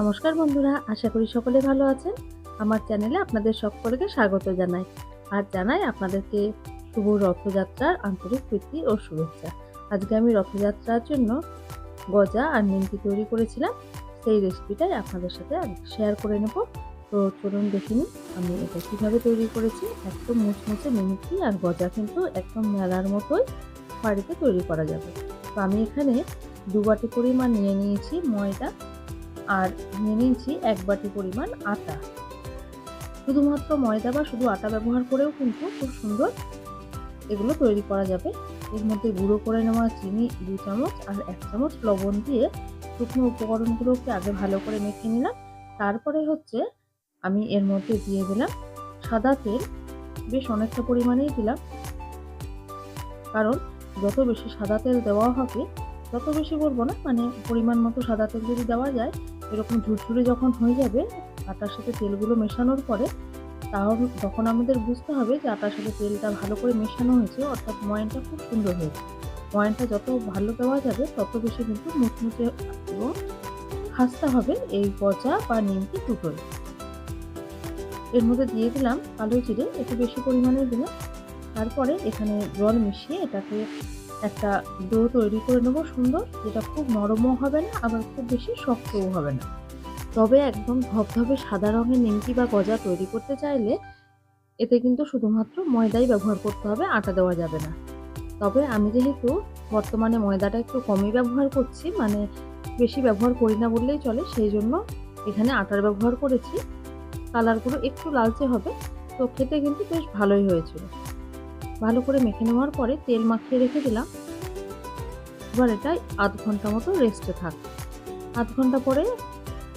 নমস্কার বন্ধুরা, আশা করি সকলে ভালো আছেন। আমার চ্যানেলে আপনাদের সকলকে স্বাগত জানাই। আর জানাই আপনাদেরকে শুভ রথযাত্রার আন্তরিক প্রীতি ও শুভেচ্ছা। আজকে আমি রথযাত্রার জন্য গজা আর নিমকি তৈরি করেছিলাম। সেই রেসিপিটাই আপনাদের সাথে শেয়ার করে নেব। তো চলুন দেখে নিন আমি এটা কীভাবে তৈরি করেছি। একদম মুচমুচে নিমকি আর গজা কিন্তু একদম মেলার মতোই বাড়িতে তৈরি করা যাবে। তো আমি এখানে দু বাটি পরিমাণ নিয়ে নিয়েছি ময়দা। আর নিয়ে নিয়েছি এক বাটি পরিমাণ আটা। শুধুমাত্র ময়দা বা শুধু আটা ব্যবহার করেও কিন্তু খুব সুন্দর এগুলো তৈরি করা যাবে। এর মধ্যে গুঁড়ো করে নেওয়া চিনি দু চামচ আর এক চামচ লবণ দিয়ে শুকনো উপকরণগুলোকে আগে ভালো করে মেখে নিলাম। তারপরে হচ্ছে আমি এর মধ্যে দিয়ে দিলাম সাদা তেল। বেশ অনেকটা পরিমাণেই দিলাম। কারণ যত বেশি সাদা তেল দেওয়া হবে তত বেশি বলব না মানে পরিমাণ মতো সাদা তেল যদি দেওয়া যায়, এরকম ঝুরঝুরে যখন হয়ে যাবে আটার সাথে তেলগুলো মেশানোর পরে, তাহলে তখন আমাদের বুঝতে হবে যে আটার সাথে তেলটা ভালো করে মেশানো হয়েছে, অর্থাৎ ময়নটা খুব সুন্দর হয়েছে। ময়নটা যত ভালো দেওয়া যাবে, তত বেশি কিন্তু মুচমুচে এবং খাস্তা হবে এই গজা বা নিমকি দুটোই এর মধ্যে দিয়ে দিলাম কালো জিরে, একটু বেশি পরিমাণে দিলাম। তারপরে এখানে জল মিশিয়ে এটাকে একটা ডো তৈরি করে নেব সুন্দর, যেটা খুব নরমও হবে না, আবার খুব বেশি শক্তও হবে না। তবে একদম ধবধবে সাদা রঙের নিমকি বা গজা তৈরি করতে চাইলে এতে কিন্তু শুধুমাত্র ময়দাই ব্যবহার করতে হবে, আটা দেওয়া যাবে না। তবে আমি যেহেতু বর্তমানে ময়দাটা একটু কমই ব্যবহার করছি মানে বেশি ব্যবহার করি না বললেই চলে, সেই জন্য এখানে আটার ব্যবহার করেছি। কালারগুলো একটু লালচে হবে, তো খেতে কিন্তু বেশ ভালোই হয়েছিল। ভালো করে মেখে নেওয়ার পরে তেল মাখিয়ে রেখে দিলাম। এবার এটাই আধ ঘণ্টা মতো রেস্টে থাক। আধ ঘণ্টা পরে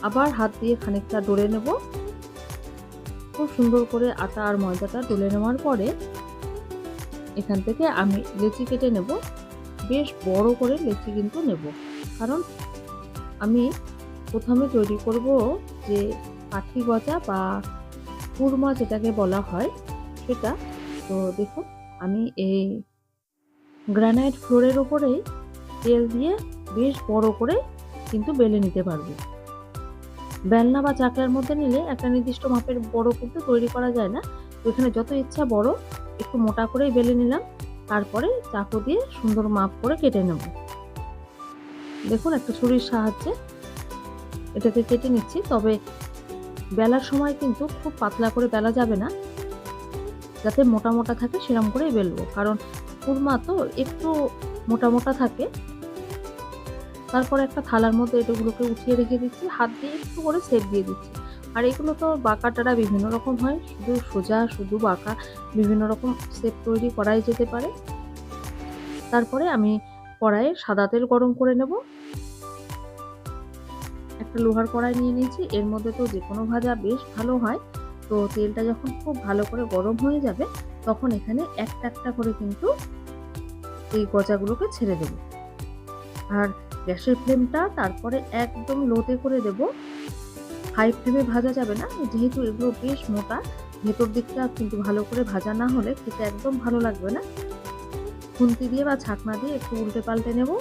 আবার হাত দিয়ে খানিকটা ডলে নেব। খুব সুন্দর করে আটা আর ময়দাটা ডলে নেওয়ার পরে এখান থেকে আমি লেচি কেটে নেব। বেশ বড় করে লেচি কিন্তু নেব। কারণ আমি প্রথমে তৈরি করব যে কাঠি গজা বা কুরমা যেটাকে বলা হয় সেটা। তো দেখুন আমি এই গ্রানাইট ফ্লোরের ওপরেই তেল দিয়ে বেশ বড় করে কিন্তু বেলে নিতে পারব। বেলনা বা চাকলার মধ্যে নিলে একটা নির্দিষ্ট মাপের বড় কিন্তু তৈরি করা যায় না। তো এখানে যত ইচ্ছা বড়, একটু মোটা করেই বেলে নিলাম। তারপরে চাকু দিয়ে সুন্দর মাপ করে কেটে নেব। দেখুন, একটা ছুরির সাহায্যে এটাকে কেটে নিচ্ছি। তবে বেলার সময় কিন্তু খুব পাতলা করে বেলা যাবে না। যাতে মোটা মোটা থাকে সেরকম করেই বেলবো। কারণ কুরমা তো একটু মোটা মোটা থাকে। তারপরে একটা থালার মধ্যে এটাগুলোকে উঠিয়ে রেখে দিচ্ছি, হাত দিয়ে একটু করে সেট দিয়ে দিচ্ছি। আর এগুলো তো বাঁকাটারা বিভিন্ন রকম হয়, শুধু সোজা, শুধু বাঁকা, বিভিন্ন রকম সেট তৈরি করাই যেতে পারে। তারপরে আমি কড়াইয়ে সাদা তেল গরম করে নেব। একটা লোহার কড়াই নিয়ে নিয়েছি, এর মধ্যে তো যে কোনো ভাজা বেশ ভালো হয়। তো তেলটা যখন খুব ভালো করে গরম হয়ে যাবে, তখন এখানে একটা একটা করে কিন্তু এই গজাগুলোকে ছেড়ে দেব। আর গ্যাসের ফ্লেমটা তারপরে একদম লোতে করে দেব। হাই ফ্লেমে ভাজা যাবে না, যেহেতু এগুলো বেশ মোটা, ভেতর দিকটা কিন্তু ভালো করে ভাজা না হলে খেতে একদম ভালো লাগবে না। খুন্তি দিয়ে বা ছাকনা দিয়ে একটু উল্টে পাল্টে নেব।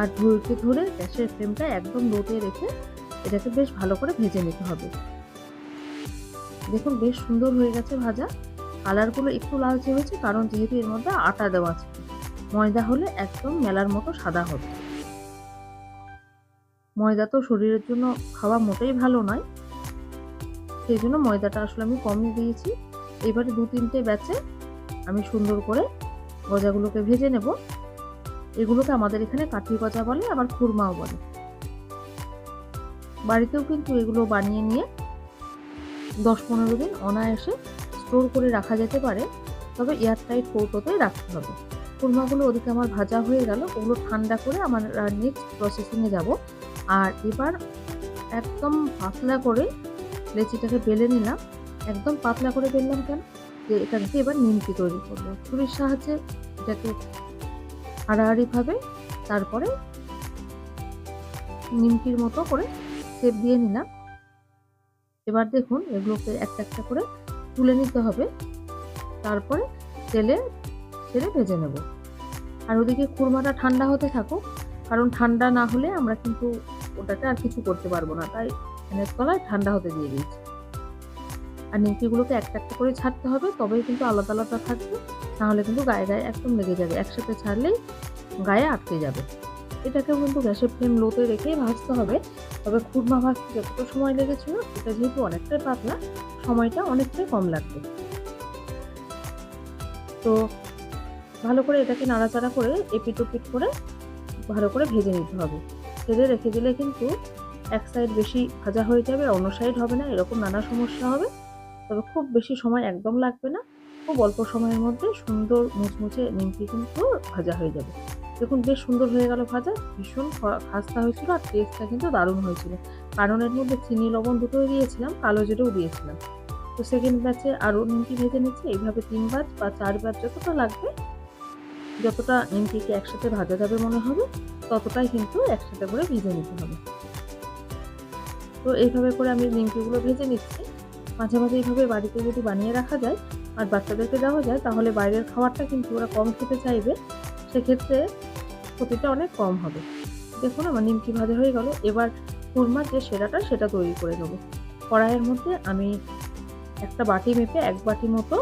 আর ধরে ধরে গ্যাসের ফ্লেমটা একদম লোতে রেখে এটাকে বেশ ভালো করে ভেজে নিতে হবে। দেখুন, বেশ সুন্দর হয়ে গেছে ভাজা। কালারগুলো একটু লালচে হয়েছে, কারণ যেহেতু এর মধ্যে আটা দেওয়া আছে। ময়দা হলে একদম মেলার মতো সাদা হবে। ময়দা তো শরীরের জন্য খাওয়া মোটেই ভালো নয়। সেই জন্য ময়দাটা আসলে আমি কমই দিয়েছি। এবারে দু তিনটে ব্যাচে আমি সুন্দর করে গজাগুলোকে ভেজে নেব। এগুলোকে আমাদের এখানে কাঠি গজা বলে, আবার খুরমাও বলে। বাড়িতেও কিন্তু এগুলো বানিয়ে নিয়ে দশ পনেরো দিন অনায়াসে স্টোর করে রাখা যেতে পারে, তবে এয়ারটাইট কৌটোতে রাখতে হবে। কুরমাগুলো ওদিকে আমার ভাজা হয়ে গেল, ওগুলো ঠান্ডা করে আমার নেক্সট প্রসেসিংয়ে যাব। আর এবার একদম পাতলা করে লেচিটাকে বেলে নিলাম। একদম পাতলা করে বেললাম কেন? যে এটা থেকে এবার নিমকি তৈরি করব। ছুরির সাহায্যে এটাকে হাড়াহাড়িভাবে তারপরে নিমকির মতো করে সেপ দিয়ে নিলাম। এবার দেখুন এগুলোকে একটা একটা করে তুলে নিতে হবে। তারপরে তেলে ছেড়ে ভেজে নেব। আর ওদিকে খুরমাটা ঠান্ডা হতে থাকুক, কারণ ঠান্ডা না হলে আমরা কিন্তু ওটাকে আর কিছু করতে পারব না। তাই ফ্যানের তলায় ঠান্ডা হতে দিয়ে দিয়েছি। আর নিমকিগুলোকে একটা একটা করে ছাড়তে হবে, তবেই কিন্তু আলাদা আলাদা থাকবে। নাহলে কিন্তু গায়ে গায়ে একদম লেগে যাবে। একসাথে ছাড়লেই গায়ে আটকে যাবে। এটাকেও কিন্তু গ্যাসের ফ্লেম লোতে রেখেই ভাজতে হবে। তবে খুরমা ভাজতে যতটা সময় লেগেছিল, এটা যেহেতু অনেকটাই পাতলা, সময়টা অনেকটাই কম লাগবে। তো ভালো করে এটাকে নাড়াচাড়া করে এপিট ওপিট করে ভালো করে ভেজে নিতে হবে। ভেজে রেখে দিলে কিন্তু এক সাইড বেশি ভাজা হয়ে যাবে, অন্য সাইড হবে না, এরকম নানা সমস্যা হবে। তবে খুব বেশি সময় একদম লাগবে না, খুব অল্প সময়ের মধ্যে সুন্দর মুচমুচে নিমকি কিন্তু ভাজা হয়ে যাবে। দেখুন বেশ সুন্দর হয়ে গেল ভাজা, ভীষণ খাস্তা হয়েছিল আর টেস্টটা কিন্তু দারুণ হয়েছিল। কারণ এর মধ্যে চিনি, লবণ দুটোই দিয়েছিলাম, কালো জিরেও দিয়েছিলাম। তো সেকেন্ড ব্যাচে আরও নিমকি ভেজে নিচ্ছি, এইভাবে তিন ব্যাচ বা চার ব্যাচ যতটা লাগবে, যতটা নিমকিকে একসাথে ভাজা যাবে মনে হবে, ততটাই কিন্তু একসাথে করে ভেজে নিতে হবে। তো এইভাবে করে আমি নিমকিগুলো ভেজে নিচ্ছি। মাঝে মাঝে এইভাবে বাড়িতে যদি বানিয়ে রাখা যায়, আর বাচ্চাদেরকে দেওয়া যায়, তাহলে বাইরের খাবারটা কিন্তু ওরা কম খেতে চাইবে। সেক্ষেত্রে ক্ষতিটা অনেক কম হবে। দেখুন আমার নিমকি ভাজা হয়ে গেল, এবার কুরমার যে সেরাটা সেটা তৈরি করে নেব। কড়াইয়ের মধ্যে আমি একটা বাটি মেপে এক বাটি মতো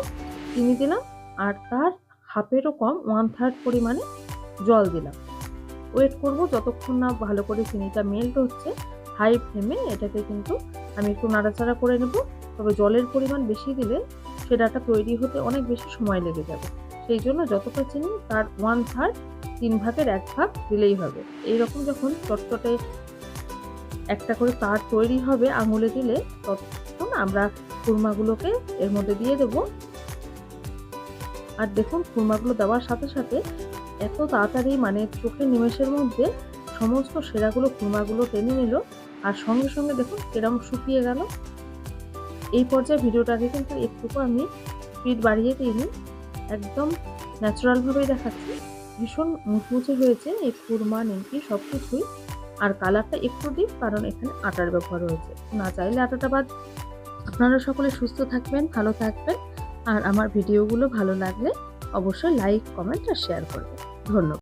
চিনি দিলাম আর তার হাফেরও কম ওয়ান থার্ড পরিমাণে জল দিলাম। ওয়েট করব যতক্ষণ না ভালো করে চিনিটা মেল্ট হচ্ছে হাই ফ্লেমে এটাকে কিন্তু আমি একটু নাড়াচাড়া করে নেব। তবে জলের পরিমাণ বেশি দিলে সেটাটা তৈরি হতে অনেক বেশি সময় লেগে যাবে। সেই জন্য যতটা চিনি, তার ওয়ান থার্ড তিন ভাগের এক ভাগ দিলেই হবে। এইরকম যখন চটচটে একটা করে তার তৈরি হবে আঙুলে দিলে, তখন আমরা খুরমাগুলোকে এর মধ্যে দিয়ে দেব। আর দেখুন, খুরমাগুলো দেওয়ার সাথে সাথে এত তাড়াতাড়ি মানে চোখের নিমেষের মধ্যে সমস্ত সেরাগুলো খুরমাগুলো টেনে নিল। আর সঙ্গে সঙ্গে দেখুন এরকম শুকিয়ে গেল। এই পর্যায়ে ভিডিওটাকে কিন্তু একটুকু আমি স্পিড বাড়িয়ে দিইনি। একদম ন্যাচারালভাবেই দেখাচ্ছি। ভীষণ মুচমুচে হয়েছে এই খুরমা নিমকি সব কিছুই আর কালারটা একটু ডিপ কারণ এখানে আটার ব্যবহার হয়েছে না চাইলে আটাটা বাদ। আপনারা সকলে সুস্থ থাকবেন, ভালো থাকবেন। আর আমার ভিডিওগুলো ভালো লাগলে অবশ্যই লাইক কমেন্ট আর শেয়ার করবেন। ধন্যবাদ।